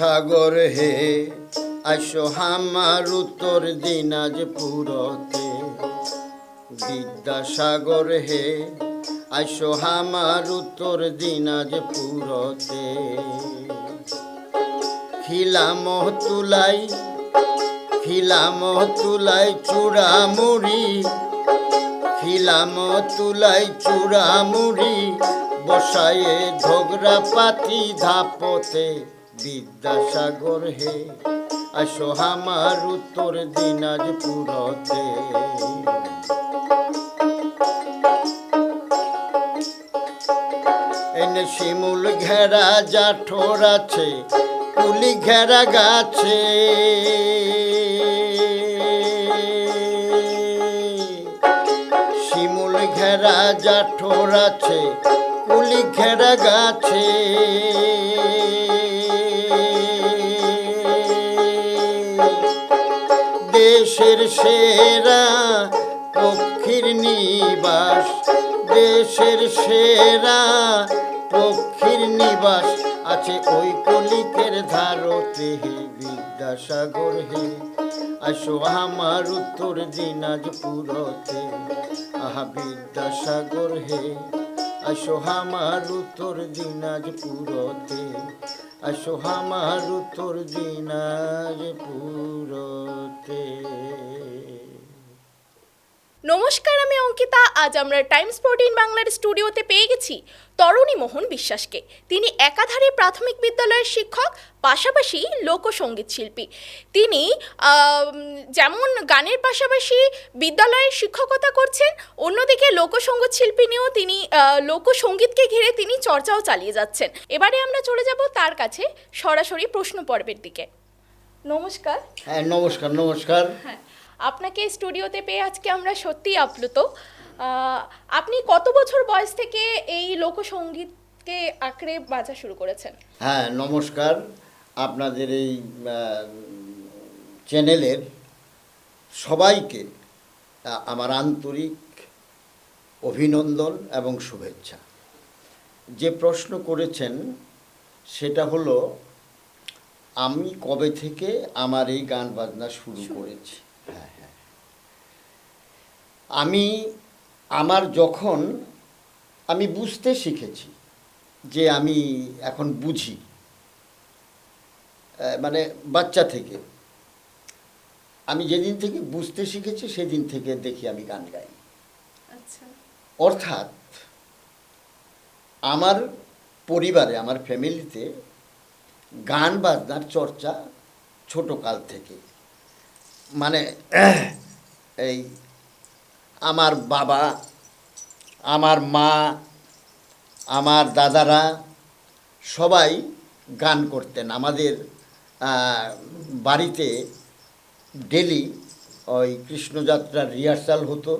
বিদ্যাসাগর হে। আসো হামার উত্তর দিনাজপুরতে বিদ্যাসাগর হে। আসো হামার উত্তর দিনাজপুরতে খিলাম তুলাই খিলাম তুলাই চূড়ামুড়ি খিলাম তুলাই চূড়ামুড়ি বসায়ে ঝগড়া পাতি ধাপতে। বিদ্যাসাগর হে, আসো হামার উত্তর দিনাজপুরতে এনে শিমুল ঘেরা জাঠোর আছে, কুলি ঘেরা গাছে। শিমুল ঘেরা জাঠোর আছে, কুলি ঘেরা গাছে। দেশের সেরা পক্ষীর নিবাস, দেশের সেরা পক্ষীর নিবাস আছে ওই কলিকের ধারতে হে বিদ্যাসাগর হে। আসো আমার উত্তর দিনাজপুরতে আহা বিদ্যাসাগর হে, আসো আমার উত্তর দিনাজপুরতে আসো আমার উত্তর দিনাজপুরতে। নমস্কার আমি অঙ্কিতা। আজ আমরা টাইমস ফোরটিন বাংলার স্টুডিওতে পেয়ে গেছি তরণী মোহন বিশ্বাসকে। তিনি একাধারে প্রাথমিক বিদ্যালয়ের শিক্ষক পাশাপাশি লোকসঙ্গীত শিল্পী। তিনি যেমন গানের পাশাপাশি বিদ্যালয়ের শিক্ষকতা করছেন অন্যদিকে লোকসঙ্গীত শিল্পী নিয়েও তিনি লোকসঙ্গীতকে ঘিরে তিনি চর্চাও চালিয়ে যাচ্ছেন। এবারে আমরা চলে যাব তার কাছে সরাসরি প্রশ্ন পর্বের দিকে। নমস্কার। হ্যাঁ নমস্কার নমস্কার। হ্যাঁ। আপনাকে স্টুডিওতে পেয়ে আজকে আমরা সত্যিই আপ্লুত। আপনি কত বছর বয়স থেকে এই লোকসঙ্গীতকে আঁকড়ে বাজা শুরু করেছেন? হ্যাঁ নমস্কার। আপনাদের এই চ্যানেলের সবাইকে আমার আন্তরিক অভিনন্দন এবং শুভেচ্ছা। যে প্রশ্ন করেছেন সেটা হলো আমি কবে থেকে আমার এই গান বাজনা শুরু করেছি? আমি আমার যখন আমি বুঝতে শিখেছি যে আমি এখন বুঝি মানে বাচ্চা থেকে। আমি যেদিন থেকে বুঝতে শিখেছি সেদিন থেকে দেখি আমি গান গাই। আচ্ছা। অর্থাৎ আমার পরিবারে আমার ফ্যামিলিতে গান বাজনার চর্চা ছোট কাল থেকে। মানে এই আমার বাবা, আমার মা, আমার দাদারা সবাই গান করতেন। আমাদের বাড়িতে ডেলি ওই কৃষ্ণযাত্রার রিহার্সাল হতো।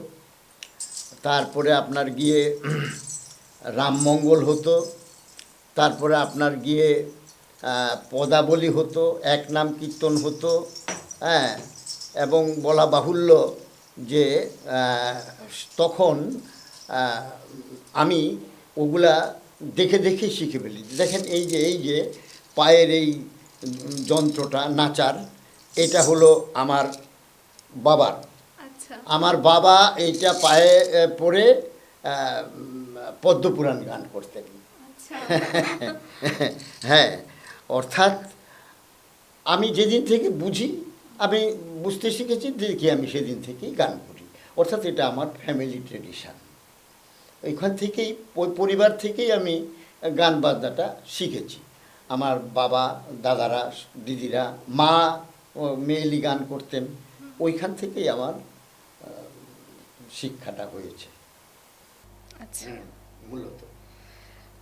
তারপরে আপনার গিয়ে রামমঙ্গল হতো। তারপরে আপনার গিয়ে পদাবলী হতো, এক নাম কীর্তন হতো। হ্যাঁ এবং বলা বাহুল্য যে তখন আমি ওগুলা দেখে দেখে শিখে ফেলি দেখেন এই যে এই যে পায়ের এই যন্ত্রটা নাচার এটা হলো আমার বাবার। আচ্ছা। আমার বাবা এইটা পায়ে পরে পদ্মপুরাণ গান করতেন। আচ্ছা। হ্যাঁ অর্থাৎ আমি যেদিন থেকে বুঝি আমি বুঝতে শিখেছি দেখি আমি সেদিন থেকেই গান করি। অর্থাৎ এটা আমার ফ্যামিলি ট্রেডিশন ওইখান থেকেই পরিবার থেকেই আমি গান বাজনাটা শিখেছি। আমার বাবা দাদারা দিদিরা মা ও মেয়েলি গান করতেন। ওইখান থেকেই আমার শিক্ষাটা হয়েছে। আচ্ছা। মূলত।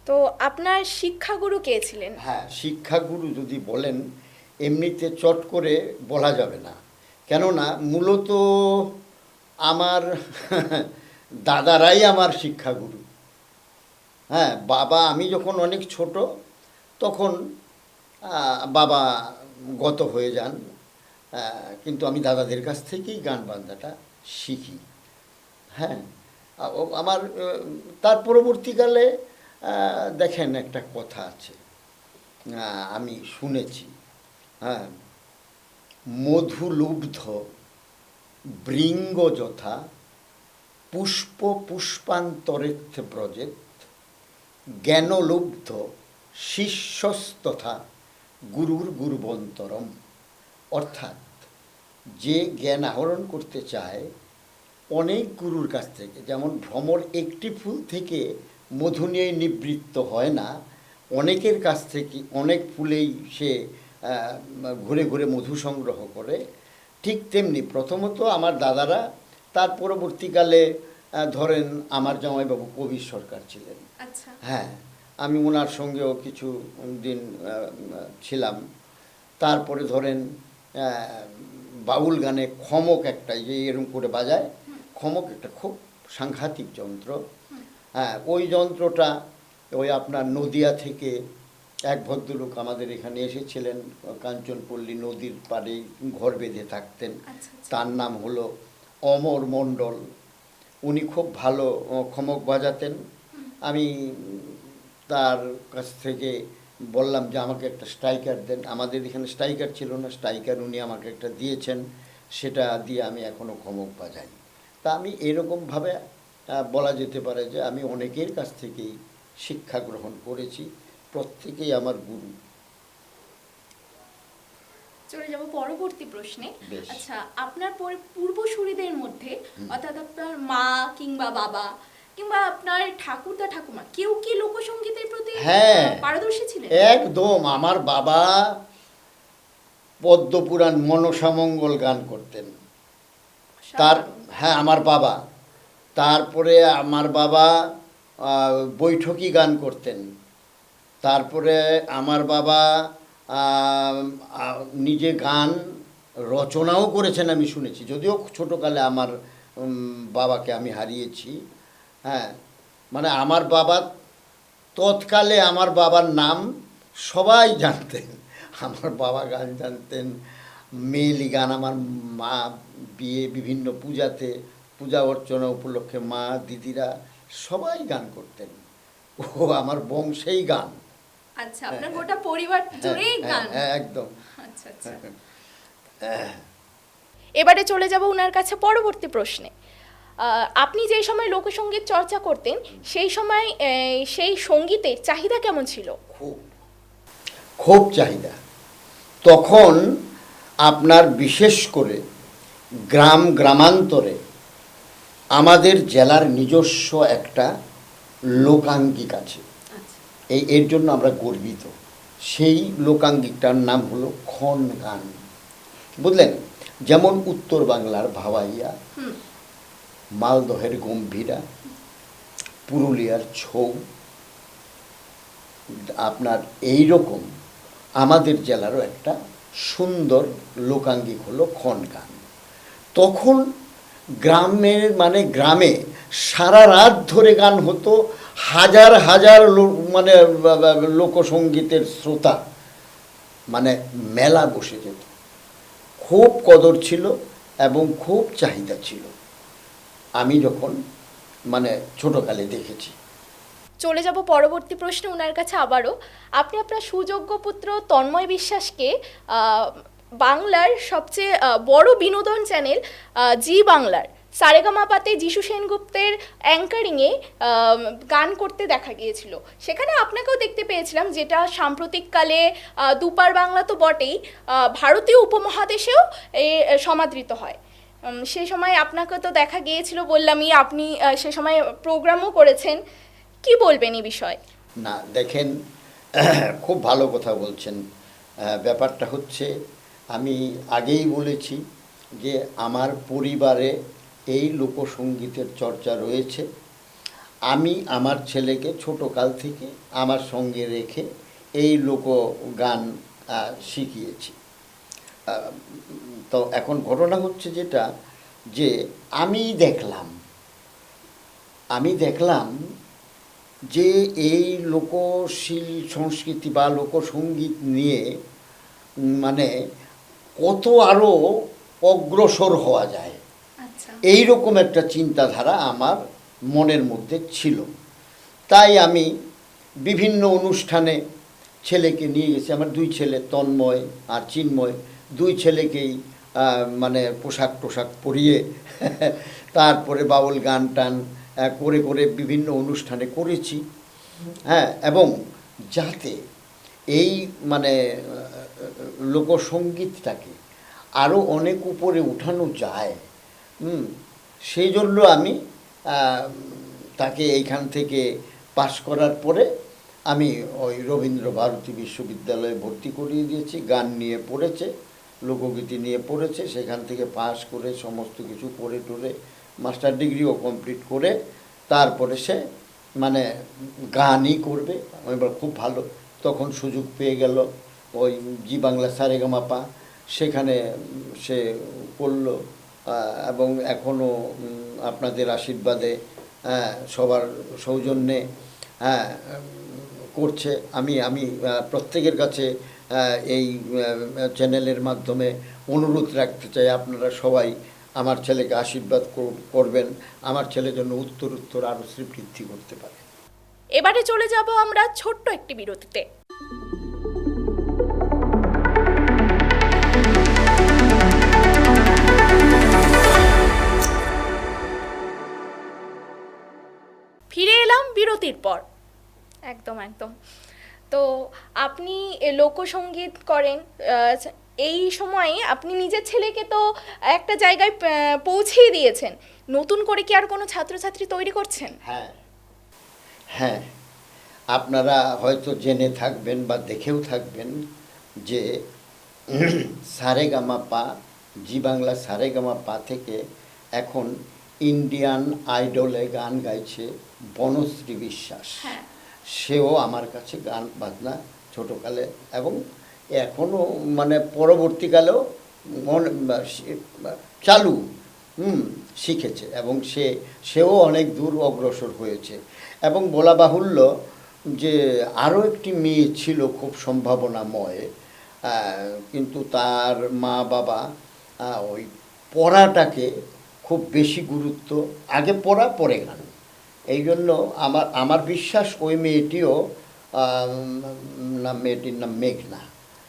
তো আপনার শিক্ষাগুরু কে ছিলেন? হ্যাঁ শিক্ষাগুরু যদি বলেন এমনিতে চট করে বলা যাবে না। কেননা মূলত আমার দাদারাই আমার শিক্ষাগুরু। হ্যাঁ বাবা আমি যখন অনেক ছোট, তখন বাবা গত হয়ে যান। কিন্তু আমি দাদাদের কাছ থেকেই গান বাজনাটা শিখি। হ্যাঁ আমার তার পরবর্তীকালে দেখেন একটা কথা আছে। আমি শুনেছি। হ্যাঁ মধুলুব্ধ বৃঙ্গ যথা পুষ্প পুষ্পান্তরেত্থ ব্রজেত জ্ঞানলুব্ধ শিষ্যস্তথা গুরুর গুরুবন্তরম। অর্থাৎ যে জ্ঞান আহরণ করতে চায়, অনেক গুরুর কাছ থেকে, যেমন ভ্রমর একটি ফুল থেকে মধু নিয়ে নিবৃত্ত হয় না, অনেকের কাছ থেকে অনেক ফুলেই সে ঘুরে ঘুরে মধু সংগ্রহ করে ঠিক তেমনি প্রথমত আমার দাদারা তার পরবর্তীকালে ধরেন আমার জামাইবাবু কবির সরকার ছিলেন। আচ্ছা। হ্যাঁ আমি ওনার সঙ্গেও কিছু দিন ছিলাম। তারপরে ধরেন বাউল গানে খমক একটা যে এরকম করে বাজায় খমক একটা খুব সাংঘাতিক যন্ত্র। হ্যাঁ ওই যন্ত্রটা ওই আপনার নদিয়া থেকে এক ভদ্রলোক আমাদের এখানে এসেছিলেন কাঞ্চনপল্লী নদীর পাড়ে ঘর বেঁধে থাকতেন। আচ্ছা আচ্ছা। তার নাম হলো অমর মণ্ডল। উনি খুব ভালো খমক বাজাতেন। আমি তার কাছ থেকে বললাম যে আমাকে একটা স্ট্রাইকার দেন। আমাদের এখানে স্ট্রাইকার ছিল না স্ট্রাইকার উনি আমাকে একটা দিয়েছেন। সেটা দিয়ে আমি এখনও খমক বাজাই। তা আমি এরকমভাবে বলা যেতে পারে যে আমি অনেকের কাছ থেকেই শিক্ষা গ্রহণ করেছি। প্রত্যেকেই আমার গুরু। চলে যাব পরবর্তী প্রশ্নে। আচ্ছা আপনার পরে পূর্বসূরিদের মধ্যে অর্থাৎ আপনার মা কিংবা বাবা কিংবা আপনার ঠাকুরদা ঠাকুমা কেউ কি লোকসঙ্গীতের প্রতি হ্যাঁ। পারদর্শী ছিলেন? একদম। আমার বাবা পদ্মপুরাণ মনসামঙ্গল গান করতেন। তার হ্যাঁ আমার বাবা। তারপরে আমার বাবা আহ, বৈঠকি গান করতেন। তারপরে আমার বাবা নিজে গান রচনাও করেছেন আমি শুনেছি। যদিও ছোটোকালে আমার বাবাকে আমি হারিয়েছি। হ্যাঁ মানে আমার বাবা তৎকালে আমার বাবার নাম সবাই জানতেন। আমার বাবা গান জানতেন, মেয়েলি গান আমার মা বিয়ে বিভিন্ন পূজাতে, পূজা অর্চনা উপলক্ষে মা, দিদিরা সবাই গান করতেন। ও আমার বংশেই গান। আচ্ছা আপনার গোটা পরিবার জুড়েই হ্যাঁ, গান? হ্যাঁ, একদম। আচ্ছা আচ্ছা। হ্যাঁ। এবারে চলে যাব ওনার কাছে পরবর্তী প্রশ্নে। আপনি যে সময় লোকসঙ্গীত চর্চা করতেন সেই সময় সেই সঙ্গীতের চাহিদা কেমন ছিল? খুব খুব চাহিদা। তখন আপনার বিশেষ করে গ্রাম গ্রামান্তরে আমাদের জেলার নিজস্ব একটা লোকাঙ্গিক আছে। এই এর জন্য আমরা গর্বিত। সেই লোকাঙ্গিকটার নাম হলো খন গান। বুঝলেন? যেমন উত্তর বাংলার ভাওয়াইয়া মালদহের গম্ভীরা পুরুলিয়ার ছৌ। আপনার এই রকম আমাদের জেলারও একটা সুন্দর লোকাঙ্গিক হলো খন গান। তখন গ্রামের মানে গ্রামে সারা রাত ধরে গান হতো হাজার হাজার মানে লোকসঙ্গীতের শ্রোতা মানে মেলা বসে যেত। খুব কদর ছিল এবং খুব চাহিদা ছিল। আমি যখন মানে ছোটোকালে দেখেছি। চলে যাব পরবর্তী প্রশ্নে ওনার কাছে আবারও। আপনি আপনার সুযোগ্য পুত্র তন্ময় বিশ্বাসকে বাংলার সবচেয়ে বড় বিনোদন চ্যানেল জি বাংলার সারেগামাপাতে যিশু সেনগুপ্তের অ্যাঙ্কারিংয়ে গান করতে দেখা গিয়েছিল। সেখানে আপনাকেও দেখতে পেয়েছিলাম যেটা সাম্প্রতিককালে দুপার বাংলা তো বটেই ভারতীয় উপমহাদেশেও এ সমাদৃত হয়। সেই সময় আপনাকে তো দেখা গিয়েছিল বললামই, আপনি সে সময় প্রোগ্রামও করেছেন। কি বলবেন এই বিষয়ে? না, দেখেন, খুব ভালো কথা বলছেন। ব্যাপারটা হচ্ছে, আমি আগেই বলেছি যে আমার পরিবারে এই লোকসঙ্গীতের চর্চা রয়েছে। আমি আমার ছেলেকে ছোট কাল থেকে আমার সঙ্গে রেখে এই লোকগান শিখিয়েছি। তো এখন ঘটনা হচ্ছে যেটা যে আমি দেখলাম আমি দেখলাম যে এই লোকশীল সংস্কৃতি বা লোকসঙ্গীত নিয়ে মানে কত আরও অগ্রসর হওয়া যায়। এই রকম একটা চিন্তাধারা আমার মনের মধ্যে ছিল। তাই আমি বিভিন্ন অনুষ্ঠানে ছেলেকে নিয়ে গেছি। আমার দুই ছেলে তন্ময় আর চিন্ময়। দুই ছেলেকেই মানে পোশাক টোশাক পরিয়ে তারপরে বাউল গান টান করে করে বিভিন্ন অনুষ্ঠানে করেছি। হ্যাঁ এবং যাতে এই মানে লোকসঙ্গীতটাকে আরও অনেক উপরে উঠানো যায়। হুম সেই জন্য আমি তাকে এইখান থেকে পাশ করার পরে আমি ওই রবীন্দ্র ভারতী বিশ্ববিদ্যালয়ে ভর্তি করিয়ে দিয়েছি। গান নিয়ে পড়েছে লোকগীতি নিয়ে পড়েছে সেখান থেকে পাশ করে সমস্ত কিছু করে টরে মাস্টার ডিগ্রিও কমপ্লিট করে তারপরে সে মানে গানই করবে। বললাম, খুব ভালো। তখন সুযোগ পেয়ে গেল ওই জি বাংলা সারেগামাপা। সেখানে সে করল। এবং এখনও আপনাদের আশীর্বাদে হ্যাঁ, সবার সৌজন্যে হ্যাঁ করছে। আমি আমি প্রত্যেকের কাছে এই চ্যানেলের মাধ্যমে অনুরোধ রাখতে চাই। আপনারা সবাই আমার ছেলেকে আশীর্বাদ কর- করবেন। আমার ছেলে জন্য উত্তর উত্তর আরও শ্রীবৃদ্ধি করতে পারে। এবারে চলে যাব আমরা ছোট্ট একটি বিরতিতে। বিরতির পর। একদম একদম। তো আপনি লোকসঙ্গীত করেন এই সময়ে আপনি নিজের ছেলেকে তো একটা জায়গায় পৌঁছেই দিয়েছেন। নতুন করে কি আর কোনো ছাত্রছাত্রী তৈরি করছেন? হ্যাঁ। হ্যাঁ। আপনারা হয়তো জেনে থাকবেন বা দেখেও থাকবেন যে সারেগামা পা জি বাংলা সারেগামা পা থেকে এখন ইন্ডিয়ান আইডলে গান গাইছে বনশ্রী বিশ্বাস হ্যাঁ। সেও আমার কাছে গান বাজনা ছোটোকালে এবং এখনও মানে পরবর্তীকালেও মনে চালু হুম শিখেছে এবং সে সেও অনেক দূর অগ্রসর হয়েছে এবং বলা বাহুল্য যে আরও একটি মেয়ে ছিল খুব সম্ভাবনাময় কিন্তু তার মা বাবা ওই পড়াটাকে খুব বেশি গুরুত্ব আগে পড়া পরে গান। এই জন্য আমার আমার বিশ্বাস ওই মেয়েটিও নাম মেয়েটির নাম মেঘনা।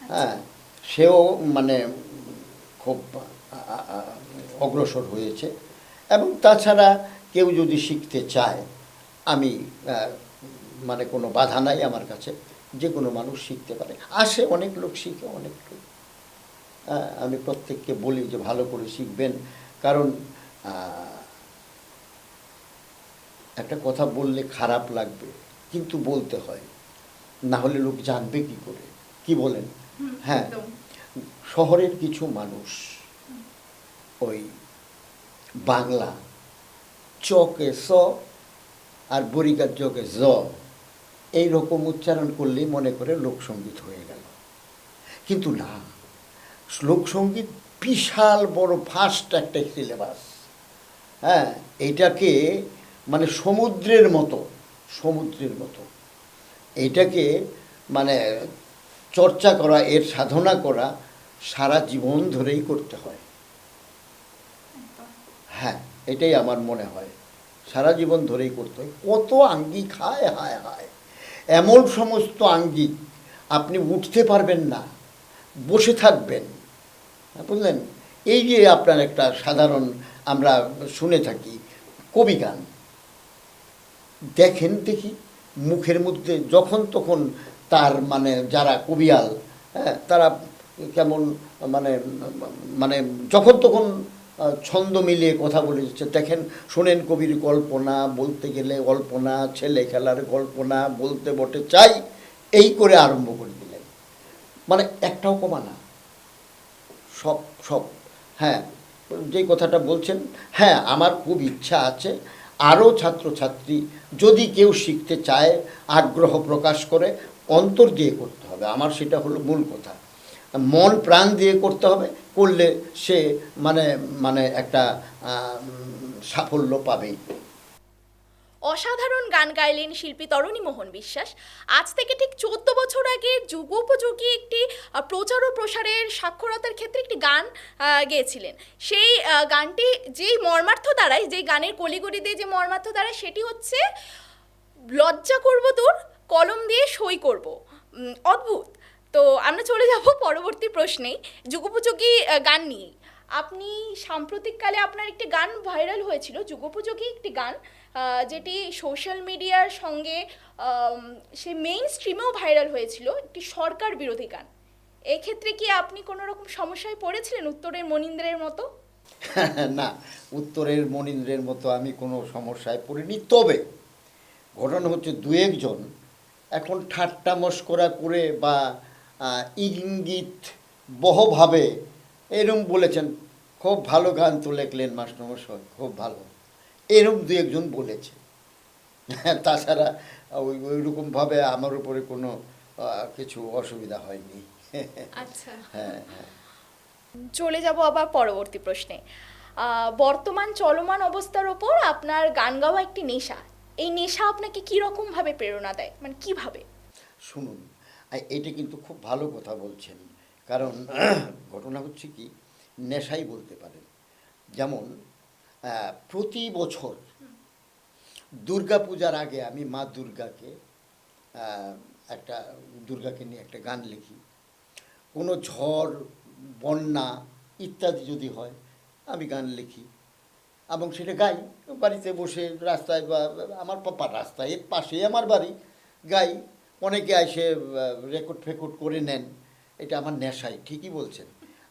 হ্যাঁ সেও মানে খুব অগ্রসর হয়েছে। এবং তাছাড়া কেউ যদি শিখতে চায় আমি মানে কোনো বাধা নাই আমার কাছে যে কোনো মানুষ শিখতে পারে। আসে অনেক লোক শিখে অনেক লোক। হ্যাঁ, আমি প্রত্যেককে বলি যে ভালো করে শিখবেন। কারণ একটা কথা বললে খারাপ লাগবে কিন্তু বলতে হয়। না হলে লোক জানবে কি করে। কি বলেন? হ্যাঁ। শহরের কিছু মানুষ ওই বাংলা চকে স আর বরিকার চকে জ এই রকম উচ্চারণ করলেই মনে করে লোকসঙ্গীত হয়ে গেল। কিন্তু না লোকসঙ্গীত বিশাল বড় ফাস্ট একটা সিলেবাস। হ্যাঁ এইটাকে মানে সমুদ্রের মতো সমুদ্রের মতো। এইটাকে মানে চর্চা করা, এর সাধনা করা সারা জীবন ধরেই করতে হয়। হ্যাঁ এটাই আমার মনে হয়। সারা জীবন ধরেই করতে হয়। কত আঙ্গিক হায় হায় হায়। এমন সমস্ত আঙ্গিক আপনি উঠতে পারবেন না, বসে থাকবেন। বুঝলেন? এই যে আপনার একটা সাধারণ আমরা শুনে থাকি, কবি গান। দেখেন দেখি, মুখের মধ্যে যখন তখন তার মানে যারা কবিয়াল হ্যাঁ তারা কেমন মানে মানে যখন তখন ছন্দ মিলিয়ে কথা বলে যাচ্ছে দেখেন, শোনেন কবির কল্পনা, বলতে গেলে কল্পনা ছেলে খেলার কল্পনা, বলতে বটে চাই, এই করে আরম্ভ করে দিলেন। মানে একটাও কমা না। সব সব হ্যাঁ যে কথাটা বলছেন হ্যাঁ আমার খুব ইচ্ছা আছে আরও ছাত্রছাত্রী যদি কেউ শিখতে চায়, আগ্রহ প্রকাশ করে, অন্তর দিয়ে করতে হবে। আমার সেটা হলো মূল কথা। মন প্রাণ দিয়ে করতে হবে, করলে সে মানে মানে একটা সাফল্য পাবেই। অসাধারণ গান গাইলেন শিল্পী তরণী মোহন বিশ্বাস। আজ থেকে ঠিক চোদ্দ বছর আগে যুগোপযোগী একটি প্রচার ও প্রসারের সাক্ষরতার ক্ষেত্রে একটি গান গেয়েছিলেন। সেই গানটি যেই মর্মার্থ দাঁড়ায় যেই গানের কলিগড়ি দিয়ে যে মর্মার্থ দাঁড়ায় সেটি হচ্ছে, লজ্জা করব তোর কলম দিয়ে সই করব। অদ্ভুত। তো আমরা চলে যাব পরবর্তী প্রশ্নেই, যুগোপযোগী গান নিয়ে আপনি সাম্প্রতিককালে আপনার একটি গান ভাইরাল হয়েছিল, যুগোপযোগী একটি গান। যেটি সোশ্যাল মিডিয়ার সঙ্গে সে মেইন স্ট্রিমেও ভাইরাল হয়েছিল, একটি সরকার বিরোধী গান। এক্ষেত্রে কি আপনি কোনো রকম সমস্যায় পড়েছিলেন উত্তরের মনীন্দ্রের মতো? না, উত্তরের মনীন্দ্রের মতো আমি কোনো সমস্যায় পড়িনি। তবে, ঘটনা হচ্ছে দু একজন এখন ঠাট্টা মস্করা করে বা ইঙ্গিত বহভাবে এরম বলেছেন, খুব ভালো গান তো লেখলেন মাস্টারমশাই, খুব ভালো। এরম দু একজন বলেছে। তাছাড়া ওই ওইরকমভাবে আমার উপরে কোনো কিছু অসুবিধা হয়নি। আচ্ছা। হ্যাঁ হ্যাঁ। চলে যাব আবার পরবর্তী প্রশ্নে। বর্তমান চলমান অবস্থার ওপর আপনার গান গাওয়া একটি নেশা। এই নেশা আপনাকে কীরকমভাবে প্রেরণা দেয়? মানে কীভাবে? শুনুন এটা কিন্তু খুব ভালো কথা বলছেন। কারণ ঘটনা হচ্ছে কি নেশাই বলতে পারেন। যেমন প্রতি বছর দুর্গা পূজার আগে আমি মা দুর্গাকে একটা দুর্গাকে নিয়ে একটা গান লিখি। কোনো ঝড়, বন্যা ইত্যাদি যদি হয়, আমি গান লিখি এবং সেটা গাই। বাড়িতে বসে রাস্তায় বা আমার রাস্তায় পাশেই আমার বাড়ি গাই। অনেকে এসে রেকর্ড ফেকর্ড করে নেন। এটা আমার নেশাই ঠিকই বলছেন।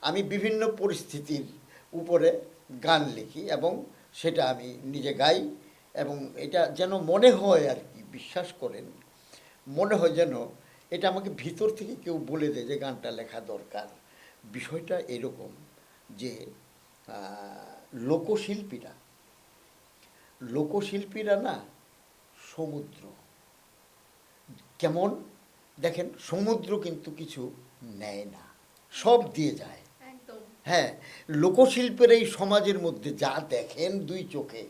আমি বিভিন্ন পরিস্থিতির উপরে গান লিখি এবং সেটা আমি নিজে গাই এবং এটা যেন মনে হয় আর কি, বিশ্বাস করেন। মনে হয় যেন এটা আমাকে ভিতর থেকে কেউ বলে দেয় যে গানটা লেখা দরকার। বিষয়টা এরকম যে লোকশিল্পীরা লোকশিল্পীরা না সমুদ্র। কেমন? দেখেন, সমুদ্র কিন্তু কিছু নেয় না। সব দিয়ে যায়। হ্যাঁ লোকশিল্পের এই সমাজের মধ্যে যা দেখেন দুই চোখে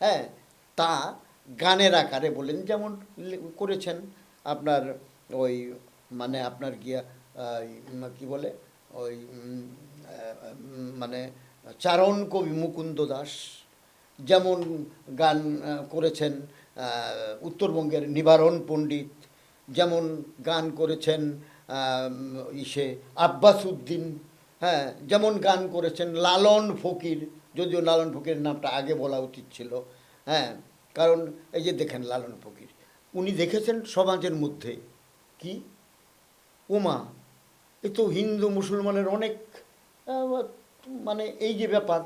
হ্যাঁ তা গানের আকারে বলেন, যেমন করেছেন আপনার ওই মানে আপনার গিয়া কি বলে, ওই মানে চারণ কবি মুকুন্দ দাস, যেমন গান করেছেন উত্তরবঙ্গের নিবারণ পণ্ডিত, যেমন গান করেছেন ইসে আব্বাস উদ্দিন হ্যাঁ যেমন গান করেছেন লালন ফকির, যদিও লালন ফকিরের নামটা আগে বলা উচিত ছিল হ্যাঁ কারণ এই যে দেখেন লালন ফকির, উনি দেখেছেন সমাজের মধ্যে কি? উমা, এ তো হিন্দু মুসলমানের অনেক মানে এই যে ব্যাপার,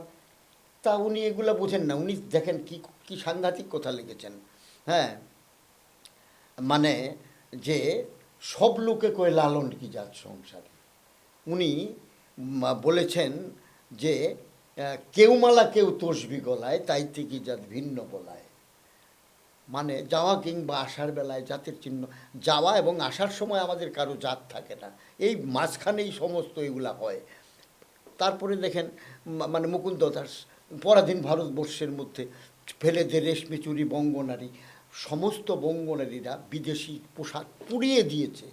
তা উনি এগুলা বোঝেন না, উনি দেখেন কি কি সাংঘাতিক কথা লিখেছেন হ্যাঁ মানে যে সব লোকে কয়ে লালন কি জাত সংসারে। উনি বলেছেন যে কেউ মালা কেউ তসবি গলায়, তাই থেকে জাত ভিন্ন বলায় মানে যাওয়া কিংবা আসার বেলায় জাতের চিহ্ন, যাওয়া এবং আসার সময় আমাদের কারও জাত থাকে না। এই মাঝখানেই সমস্ত এগুলা হয়। তারপরে দেখেন মানে মুকুন্দ দাস, পরাধীন ভারতবর্ষের মধ্যে ফেলে দে রেশমি চুরি, বঙ্গনারী, সমস্ত বঙ্গনারীরা বিদেশি পোশাক পুড়িয়ে দিয়েছে।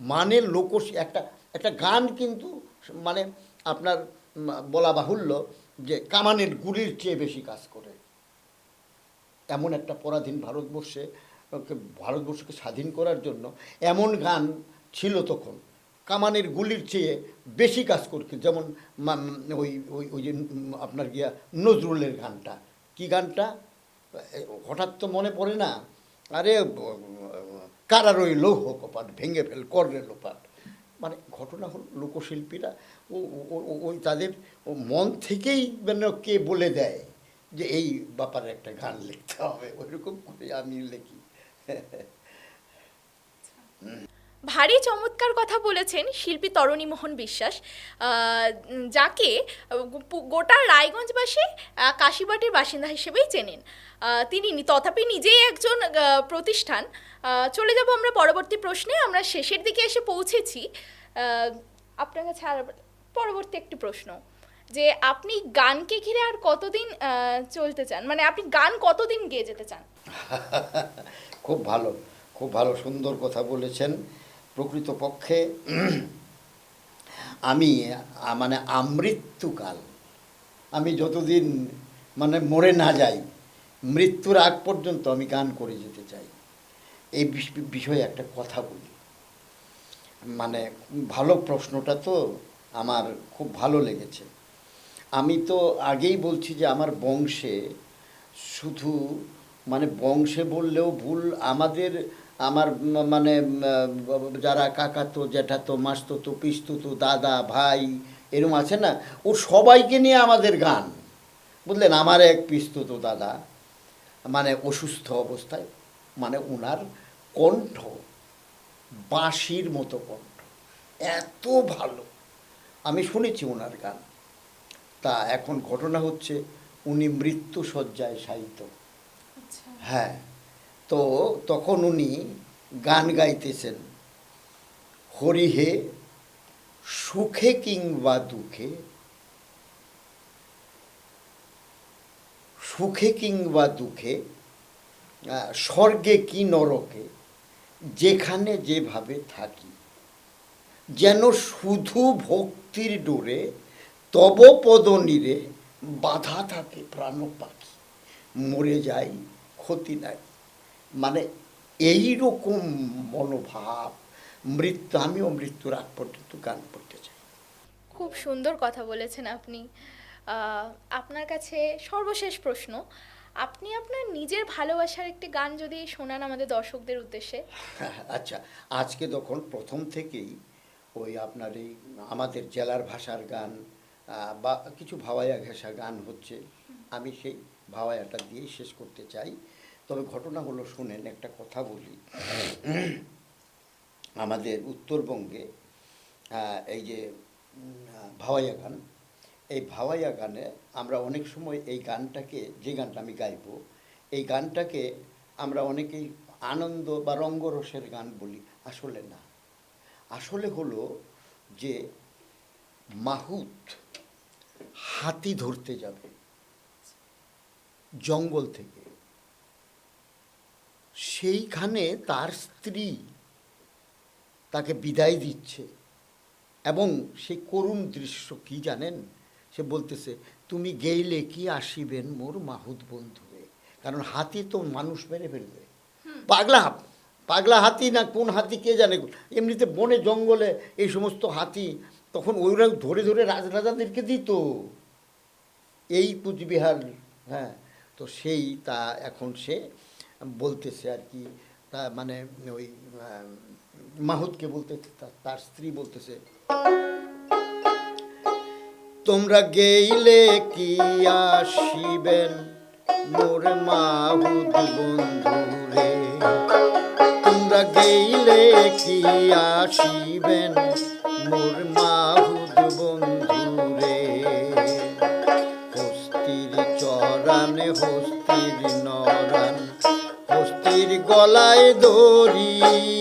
মানে লোকসী, একটা একটা গান কিন্তু মানে আপনার বলা বাহুল্য যে কামানের গুলির চেয়ে বেশি কাজ করে। এমন একটা পরাধীন ভারতবর্ষে ভারতবর্ষকে স্বাধীন করার জন্য এমন গান ছিল তখন, কামানের গুলির চেয়ে বেশি কাজ করতে। যেমন ওই ওই ওই যে আপনার গিয়া নজরুলের গানটা। কি গানটা? হঠাৎ তো মনে পড়ে না? আরে কারার ওই লৌহ কপাট ভেঙে ফেল করলে লোপাট। মানে ঘটনা হল লোকশিল্পীরা ওই তাদের মন থেকেই মানে কে বলে দেয় যে এই ব্যাপারে একটা গান লিখতে হবে ওইরকম করে আমি লিখি। ভারী চমৎকার কথা বলেছেন শিল্পী তরণী মোহন বিশ্বাস যাকে গোটা রায়গঞ্জবাসী কাশিবাটির বাসিন্দা হিসেবেই চেনেন। তিনি তথাপি নিজেই একজন প্রতিষ্ঠান। চলে যাব আমরা পরবর্তী প্রশ্নে। আমরা শেষের দিকে এসে পৌঁছেছি। আপনার কাছে আর পরবর্তী একটি প্রশ্ন, যে আপনি গানকে ঘিরে আর কতদিন চলতে চান? মানে আপনি গান কতদিন গেয়ে যেতে চান? খুব ভালো খুব ভালো সুন্দর কথা বলেছেন। প্রকৃতপক্ষে আমি মানে আমৃত্যুকাল। আমি যতদিন মানে মরে না যাই, মৃত্যুর আগ পর্যন্ত আমি গান করে যেতে চাই। এই বিষ- বিষয়ে একটা কথা বলি। মানে ভালো প্রশ্নটা তো আমার খুব ভালো লেগেছে। আমি তো আগেই বলছি যে আমার বংশে শুধু মানে বংশে বললেও ভুল, আমাদের আমার মানে যারা কাকাতো জ্যাঠাতো মাসতো পিস্তুতো দাদা ভাই এরম আছে না ও সবাইকে নিয়ে আমাদের গান। বুঝলেন? আমার এক পিস্তুতো দাদা মানে অসুস্থ অবস্থায় মানে ওনার কণ্ঠ বাঁশির মতো কণ্ঠ এত ভালো। আমি শুনেছি ওনার গান। তা এখন ঘটনা হচ্ছে উনি মৃত্যু শয্যায় শায়িত হ্যাঁ। তো তখন উনি গান গাইতেছেন। হরিহে সুখে কিংবা দুঃখে? সুখে কিংবা দুঃখে? স্বর্গে কি নরকে? যেখানে যেভাবে থাকি। যেন শুধু ভক্তির ডোরে, তব পদনীরে বাধা থাকে প্রাণ পাখি মরে যাই ক্ষতি নাই। মানে এই রকম মনোভাব মৃত্যু আমিও মৃত্যুর আগ পর্যন্ত গান করতে চাই। খুব সুন্দর কথা বলেছেন আপনি। আপনার কাছে সর্বশেষ প্রশ্ন আপনি আপনার নিজের ভালোবাসার একটি গান যদি শোনান আমাদের দর্শকদের উদ্দেশ্যে। আচ্ছা আজকে তখন প্রথম থেকেই ওই আপনার এই আমাদের জেলার ভাষার গান বা কিছু ভাওয়াইয়া ঘেঁষা গান হচ্ছে আমি সেই ভাওয়াইয়াটা দিয়েই শেষ করতে চাই। তবে ঘটনা হলো শুনেন, একটা কথা বলি। আমাদের উত্তরবঙ্গে এই যে ভাওয়াইয়া গান, এই ভাওয়াইয়া গানে আমরা অনেক সময় এই গানটাকে, যে গানটা আমি গাইবো, এই গানটাকে আমরা অনেকেই আনন্দ বা রঙ্গরসের গান বলি, আসলে না। আসলে হলো যে মাহুত হাতি ধরতে যাবে জঙ্গল থেকে। সেইখানে তার স্ত্রী তাকে বিদায় দিচ্ছে এবং সে করুণ দৃশ্য কি জানেন? সে বলতেছে তুমি গেইলে কি আসিবেন মোর মাহুত বন্ধুয়ে কারণ হাতি তো মানুষ মেরে ফেলবে। পাগলা পাগলা হাতি না কোন হাতি কে জানে? এমনিতে বনে জঙ্গলে এই সমস্ত হাতি তখন ওইরা ধরে ধরে রাজরাজাদেরকে দিত। এই কুচবিহার হ্যাঁ তো সেই তা এখন সে বলতেছে আর কি, তা মানে ওই মাহুতকে বলতে তা- তার স্ত্রী বলতেছে, তোমরা গেইলে কি আসিবেন মোর মাহুদ বন্ধুরে তোমরা গেইলে কি আসিবেন মোর মাহুদ গলায় দড়ি।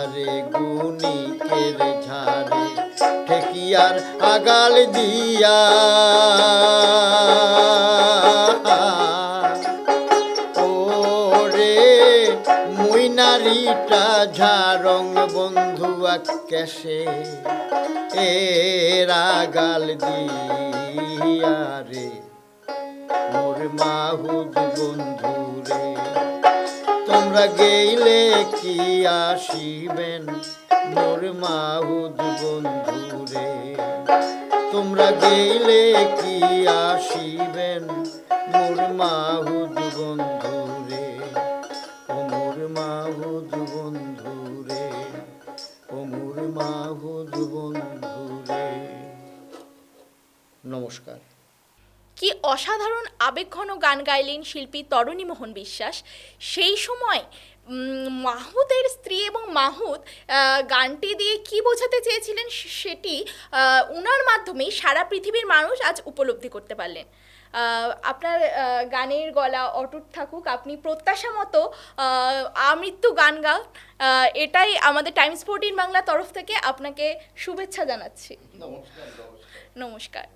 ঝারে গুনিকের ঝারে ঠেকিয়ার আগাল দিয়া। নারীটা ঝারং বন্ধু আকেশে, এরা গাল দিয়া রে। মোর মাহুদ বন্ধু তোমরা গেইলে কি আসিবেন? মোর মাহুদ বন্ধু রে তোমরা গেইলে কি আসিবেন? মোর মাহুদ বন্ধু রে ও মোর মাহুদ বন্ধু রে ও মোর মাহুদ বন্ধু রে নমস্কার। কি অসাধারণ আবেগঘন গান গাইলেন শিল্পী তরণী মোহন বিশ্বাস? সেই সময় মাহুদের স্ত্রী এবং মাহুদ গানটি দিয়ে কি বোঝাতে চেয়েছিলেন সেটি উনার মাধ্যমেই সারা পৃথিবীর মানুষ আজ উপলব্ধি করতে পারলেন। আপনার গানের গলা অটুট থাকুক আপনি প্রত্যাশা মতো আমৃত্যু গান গান এটাই আমাদের টাইমস ফোরটিন বাংলা তরফ থেকে আপনাকে শুভেচ্ছা জানাচ্ছি। নমস্কার।